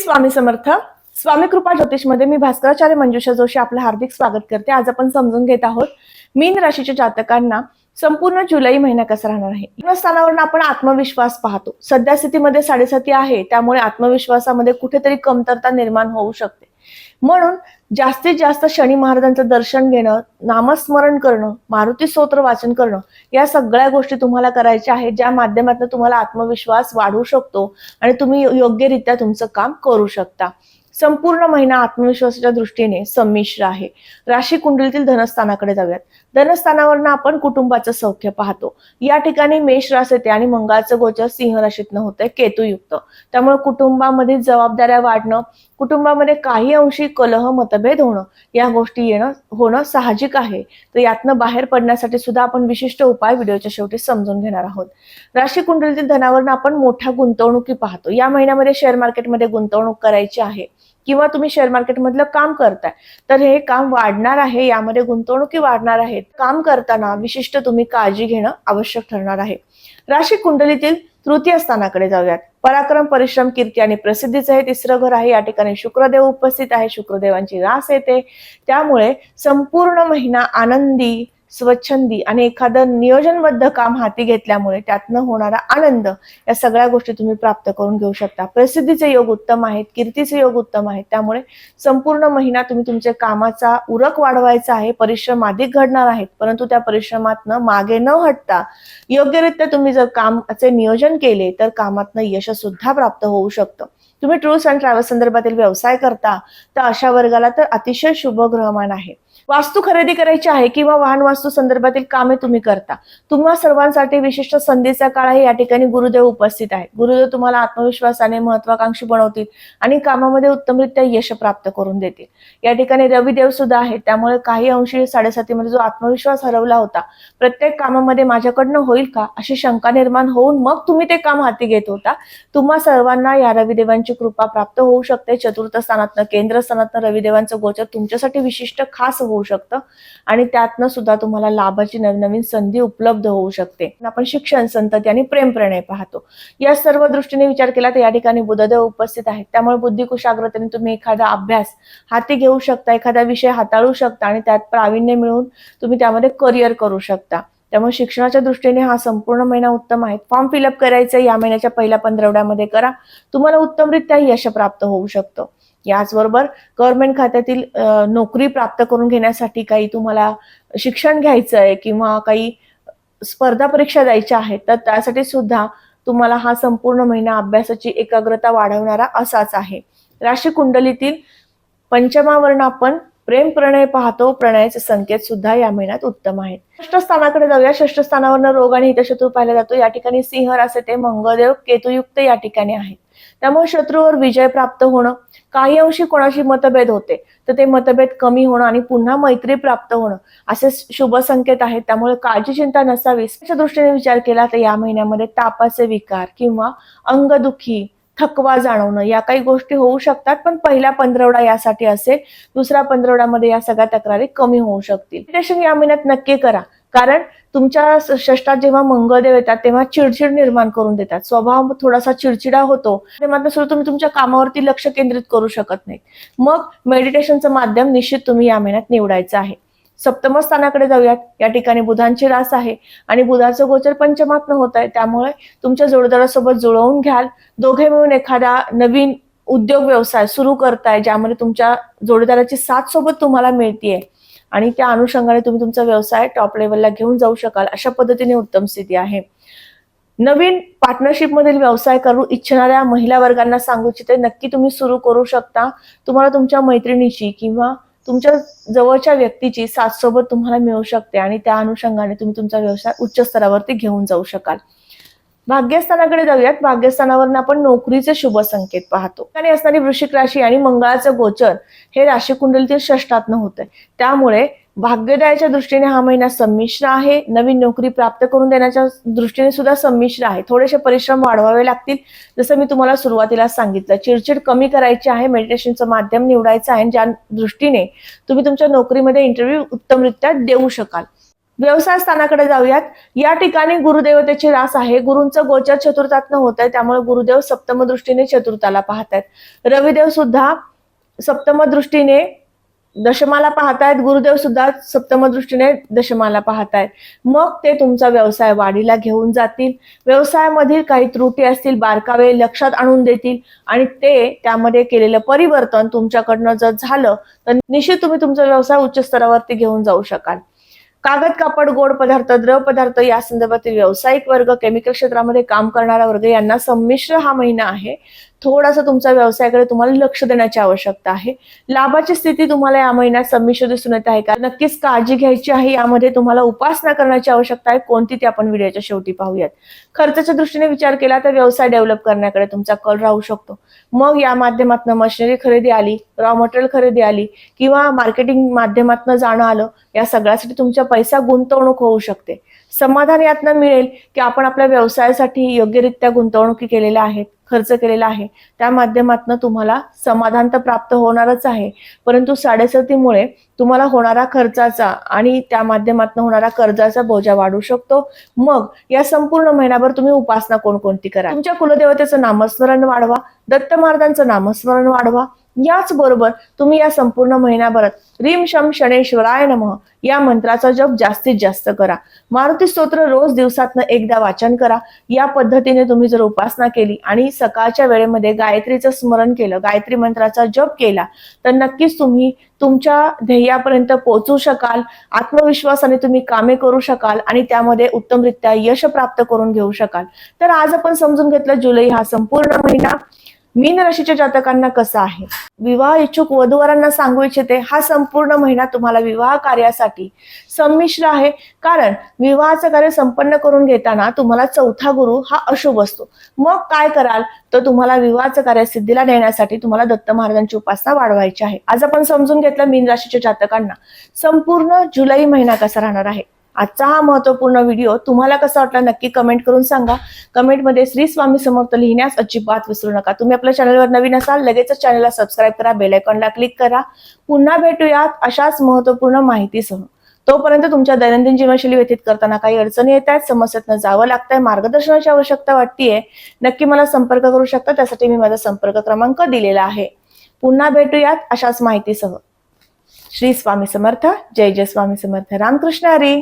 स्वामी समर्थ. स्वामी कृपा ज्योतिषमध्ये मी भास्कराचार्य मंजुषा जोशी आपलं हार्दिक स्वागत करते. आज आपण समजून घेत आहोत मीन राशीच्या जातकांना संपूर्ण जुलै महिना कसा राहणार आहे? या स्थानावरून आपण आत्मविश्वास पाहतो. सध्या स्थितीमध्ये साडेसाती आहे त्यामुळे आत्मविश्वासामध्ये कुठेतरी कमतरता निर्माण होऊ शकते. म्हणून जास्तीत जास्त शनी महाराजांचं दर्शन घेणं नामस्मरण करणं मारुती स्तोत्र वाचन करणं या सगळ्या गोष्टी तुम्हाला करायच्या आहेत ज्या माध्यमातून तुम्हाला आत्मविश्वास वाढू शकतो आणि तुम्ही योग्यरित्या तुमचं काम करू शकता. संपूर्ण महिना आत्मविश्वासाच्या दृष्टीने संमिश्र आहे. राशी कुंडलीतील धनस्थानाकडे जाऊयात. धनस्थानावरनं आपण कुटुंबाचं सौख्य पाहतो. या ठिकाणी मेष रास येते आणि मंगळाचं गोचर सिंह राशीतनं होतंय केतुयुक्त. त्यामुळे कुटुंबामध्ये जबाबदाऱ्या वाढणं कुटुंबामध्ये काही अंशी कलह मतभेद होणं या गोष्टी येणं होणं साहजिक आहे. तर यातनं बाहेर पडण्यासाठी सुद्धा आपण विशिष्ट उपाय व्हिडिओच्या शेवटी समजून घेणार आहोत. राशी कुंडलीतील धनावरनं आपण मोठ्या गुंतवणुकी पाहतो. या महिन्यामध्ये शेअर मार्केटमध्ये गुंतवणूक करायची आहे. किंवा तुम्ही शेअर मार्केटमधलं काम करताय तर हे काम वाढणार आहे यामध्ये गुंतवणुकी वाढणार आहेत. काम करताना विशिष्ट तुम्ही काळजी घेणं आवश्यक ठरणार आहे. राशी कुंडलीतील तृतीय स्थानाकडे जाऊयात. पराक्रम परिश्रम कीर्ती आणि प्रसिद्धीचं हे तिसरं घर आहे. या ठिकाणी शुक्रदेव उपस्थित आहे. शुक्रदेवांची रास येते. त्यामुळे संपूर्ण महिना आनंदी स्वच्छंदी आणि एखादं नियोजनबद्ध काम हाती घेतल्यामुळे त्यातनं होणारा आनंद या सगळ्या गोष्टी तुम्ही प्राप्त करून घेऊ शकता. प्रसिद्धीचे योग उत्तम आहेत कीर्तीचे योग उत्तम आहेत. त्यामुळे संपूर्ण महिना तुम्ही तुमच्या कामाचा उरक वाढवायचा आहे परिश्रम अधिक घडणार आहेत. परंतु त्या परिश्रमातनं मागे न हटता योग्यरित्या तुम्ही जर कामाचे नियोजन केले तर कामातनं यश सुद्धा प्राप्त होऊ शकतं. तुम्ही टूर्स अँड ट्रॅव्हल्स संदर्भातील व्यवसाय करता तर अशा वर्गाला तर अतिशय शुभ ग्रहमान आहे. वास्तू खरेदी करायची आहे किंवा वाहन वास्तू संदर्भातील कामे तुम्ही करता. तुम्हा सर्वांसाठी विशिष्ट संधीचा काळ आहे. या ठिकाणी गुरुदेव उपस्थित आहे गुरुदेव तुम्हाला आत्मविश्वासाने महत्वाकांक्षी बनवतील आणि कामामध्ये उत्तमरित्या यश प्राप्त करून देतील. या ठिकाणी रविदेव सुद्धा आहे त्यामुळे काही अंशी साडेसातीमध्ये जो आत्मविश्वास हरवला होता प्रत्येक कामामध्ये माझ्याकडनं होईल का? अशी शंका निर्माण होऊन मग तुम्ही ते काम हाती घेत होता. तुम्हा सर्वांना या रविदेवांची कृपा प्राप्त होऊ शकते. चतुर्थ स्थानातनं केंद्र स्थानातनं रविदेवांचं गोचर तुमच्यासाठी विशिष्ट खास होऊ शकतं. आणि त्यातनं सुद्धा तुम्हाला लाभाची नवनवीन संधी उपलब्ध होऊ शकते. आपण शिक्षण संतती आणि प्रेम प्रणय पाहतो. या सर्व दृष्टीने विचार केला तर या ठिकाणी बुधदेव उपस्थित आहेत. त्यामुळे बुद्धी कुशाग्रतेने तुम्ही एखादा अभ्यास हाती घेऊ शकता एखादा विषय हाताळू शकता आणि त्यात प्रावीण्य मिळवून तुम्ही त्यामध्ये करिअर करू शकता. त्यामुळे शिक्षणाच्या दृष्टीने हा संपूर्ण महिना उत्तम आहे. फॉर्म फिलअप करायचं या महिन्याच्या पहिल्या पंधरवड्यामध्ये करा. तुम्हाला उत्तमरित्या यश प्राप्त होऊ शकतं. याचबरोबर गव्हर्नमेंट खात्यातील नोकरी प्राप्त करून घेण्यासाठी काही तुम्हाला शिक्षण घ्यायचं आहे किंवा काही स्पर्धा परीक्षा द्यायच्या आहेत तर त्यासाठी सुद्धा तुम्हाला हा संपूर्ण महिना अभ्यासाची एकाग्रता वाढवणारा असाच आहे. राशी कुंडलीतील पंचमावर्ण आपण प्रेम प्रणय पाहतो प्रणयाचे संकेत सुद्धा या महिन्यात उत्तम आहेत. षष्ठ स्थानाकडे जाऊया. षष्ठ स्थानावरनं रोग आणि हितशत्रू पाहिला जातो. या ठिकाणी सिंह असे ते मंगळदेव केतुयुक्त या ठिकाणी आहेत. त्यामुळे शत्रूवर विजय प्राप्त होणं काही अंशी कोणाशी मतभेद होते तर ते मतभेद कमी होणं आणि पुन्हा मैत्री प्राप्त होणं असे शुभ संकेत आहेत. त्यामुळे काळजी चिंता नसावी. अशा दृष्टीने विचार केला तर या महिन्यामध्ये तापाचे विकार किंवा अंगदुखी थकवा जाणवणं या काही गोष्टी होऊ शकतात पण पहिला पंधरवडा यासाठी असेल दुसऱ्या पंधरवड्यामध्ये या सगळ्या तक्रारी कमी होऊ शकतील. या महिन्यात नक्की करा. कारण तुमच्या षष्टात जेव्हा मंगळदेव येतात तेव्हा चिडचिड निर्माण करून देतात. स्वभाव थोडासा चिडचिडा होतो. मात्र सुद्धा तुम्ही तुमच्या कामावरती लक्ष केंद्रित करू शकत नाही मग मेडिटेशनचं माध्यम निश्चित तुम्ही या महिन्यात निवडायचं आहे. सप्तम स्थानाकडे जाऊयात. या ठिकाणी बुधांची रास आहे आणि बुधाचं गोचर पंचमात्न होत आहे. त्यामुळे तुमच्या जोडदारासोबत जुळवून घ्याल. दोघे मिळून एखादा नवीन उद्योग व्यवसाय सुरू करताय ज्यामध्ये तुमच्या जोडीदाराची साथ सोबत तुम्हाला मिळतीये. आणि त्या अनुषंगाने तुम्ही तुमचा व्यवसाय टॉप लेवलला घेऊन जाऊ शकाल अशा पद्धतीने उत्तम स्थिती आहे. नवीन पार्टनरशिप मधील व्यवसाय करू इच्छिणाऱ्या महिला वर्गांना सांगू इच्छिते नक्की तुम्ही सुरू करू शकता. तुम्हाला तुमच्या मैत्रिणीची किंवा तुमच्या जवळच्या व्यक्तीची साथ सोबत तुम्हाला मिळू शकते आणि त्या अनुषंगाने तुम्ही तुमचा व्यवसाय उच्च स्तरावरती घेऊन जाऊ शकाल. भाग्यस्थानाकडे जाऊयात. भाग्यस्थानावर आपण नोकरीचे शुभ संकेत पाहतो. आणि असणारी वृश्चिक राशी आणि मंगळाचं गोचर हे राशी कुंडलीतील षष्टातनं होत आहे त्यामुळे भाग्यदायाच्या दृष्टीने हा महिना संमिश्र आहे. नवीन नोकरी प्राप्त करून देण्याच्या दृष्टीने सुद्धा संमिश्र आहे. थोडेसे परिश्रम वाढवावे लागतील. जसं मी तुम्हाला सुरुवातीला सांगितलं चिडचिड कमी करायची आहे मेडिटेशनचं माध्यम निवडायचं आहे. ज्या दृष्टीने तुम्ही तुमच्या नोकरीमध्ये इंटरव्ह्यू उत्तमरित्या देऊ शकाल. व्यवसाय स्थानाकडे जाऊयात. या ठिकाणी गुरुदेवतेची रास आहे. गुरुंचं गोचर चतुर्थातनं होत आहे त्यामुळे गुरुदेव सप्तम दृष्टीने चतुर्थाला पाहतायत. रविदेव सुद्धा सप्तम दृष्टीने दशमाला पाहतायत. गुरुदेव सुद्धा सप्तम दृष्टीने दशमाला पाहतायत. मग ते तुमचा व्यवसाय वाढीला घेऊन जातील. व्यवसायामधील काही त्रुटी असतील बारकावे लक्षात आणून देतील आणि ते त्यामध्ये केलेलं परिवर्तन तुमच्याकडनं जर झालं तर निश्चित तुम्ही तुमचा व्यवसाय उच्च स्तरावरती घेऊन जाऊ शकाल. कागद कापड गोड पदार्थ द्रव पदार्थ या संदर्भातील व्यावसायिक वर्ग केमिकल क्षेत्रामध्ये काम करणारा वर्ग यांना संमिश्र हा महिना आहे. थोडासा तुमच्या व्यवसायाकडे तुम्हाला लक्ष देण्याची आवश्यकता आहे. लाभाची स्थिती तुम्हाला या महिन्यात संमिश्र दिसून येत आहे का? नक्कीच काळजी घ्यायची आहे. यामध्ये तुम्हाला उपासना करण्याची आवश्यकता आहे. कोणती ती आपण व्हिडिओच्या शेवटी पाहूयात. खर्चाच्या दृष्टीने विचार केला तर व्यवसाय डेव्हलप करण्याकडे तुमचा कल राहू शकतो. मग या माध्यमातून मशिनरी खरेदी आली रॉ मटेरियल खरेदी आली किंवा मार्केटिंग माध्यमातून जाणं आलं या सगळ्यासाठी तुमचा पैसा गुंतवणूक होऊ शकते. समाधान यातनं मिळेल की आपण आपल्या व्यवसायासाठी योग्यरित्या गुंतवणुकी केलेल्या आहेत खर्च केलेला आहे. त्या माध्यमातून तुम्हाला समाधान तर प्राप्त होणारच आहे. परंतु साडेसतीमुळे तुम्हाला होणारा खर्चाचा आणि त्या माध्यमातून होणारा कर्जाचा बोजा वाढू शकतो. मग या संपूर्ण महिनाभर तुम्ही उपासना कोणकोणती करा? तुमच्या कुलदेवतेचं नामस्मरण वाढवा. दत्त महाराजांचं नामस्मरण वाढवा. याच बरोबर तुम्ही या संपूर्ण महिन्याभरात रीम शम शनेश्वराय नमः या मंत्राचा जप जास्तीत जास्त करा. मारुती स्तोत्र रोज दिवसातनं एकदा वाचन करा. या पद्धतीने तुम्ही जर उपासना केली आणि सकाळच्या वेळेमध्ये गायत्रीचं स्मरण केलं गायत्री मंत्राचा जप केला तर नक्कीच तुम्ही तुमच्या ध्येयापर्यंत पोहोचू शकाल आत्मविश्वासाने तुम्ही कामे करू शकाल आणि त्यामध्ये उत्तमरित्या यश प्राप्त करून घेऊ शकाल. तर आज आपण समजून घेतलं जुलै हा संपूर्ण महिना. मीन राशीच्या जातकांना कसं आहे? विवाह इच्छुक वधूवरांना सांगू इच्छिते हा संपूर्ण महिना तुम्हाला विवाह कार्यासाठी संमिश्र आहे. कारण विवाहाचं कार्य संपन्न करून घेताना तुम्हाला चौथा गुरु हा अशुभ असतो. मग काय कराल? तर तुम्हाला विवाहाचं कार्य सिद्धीला नेण्यासाठी तुम्हाला दत्त महाराजांची उपासना वाढवायची आहे. आज आपण समजून घेतलं मीन राशीच्या जातकांना. संपूर्ण जुलै महिना कसा राहणार आहे? आजचा हा महत्त्वपूर्ण व्हिडिओ तुम्हाला कसा वाटला नक्की कमेंट करून सांगा. कमेंटमध्ये श्री स्वामी समर्थ लिहिण्यास अजिबात विसरू नका. तुम्ही आपल्या चॅनलवर नवीन असाल लगेचच चॅनलला सबस्क्राईब करा बेलायकॉनला क्लिक करा. पुन्हा भेटूयात अशाच महत्त्वपूर्ण माहितीसह. तोपर्यंत तुमच्या दैनंदिन जीवनशैली व्यतीत करताना काही अडचणी येत आहेत समस्येतनं जावं लागतंय मार्गदर्शनाची आवश्यकता वाटतीये नक्की मला संपर्क करू शकता त्यासाठी मी माझा संपर्क क्रमांक दिलेला आहे. पुन्हा भेटूयात अशाच माहितीसह. श्री स्वामी समर्थ जय जय स्वामी समर्थ. रामकृष्ण हरी.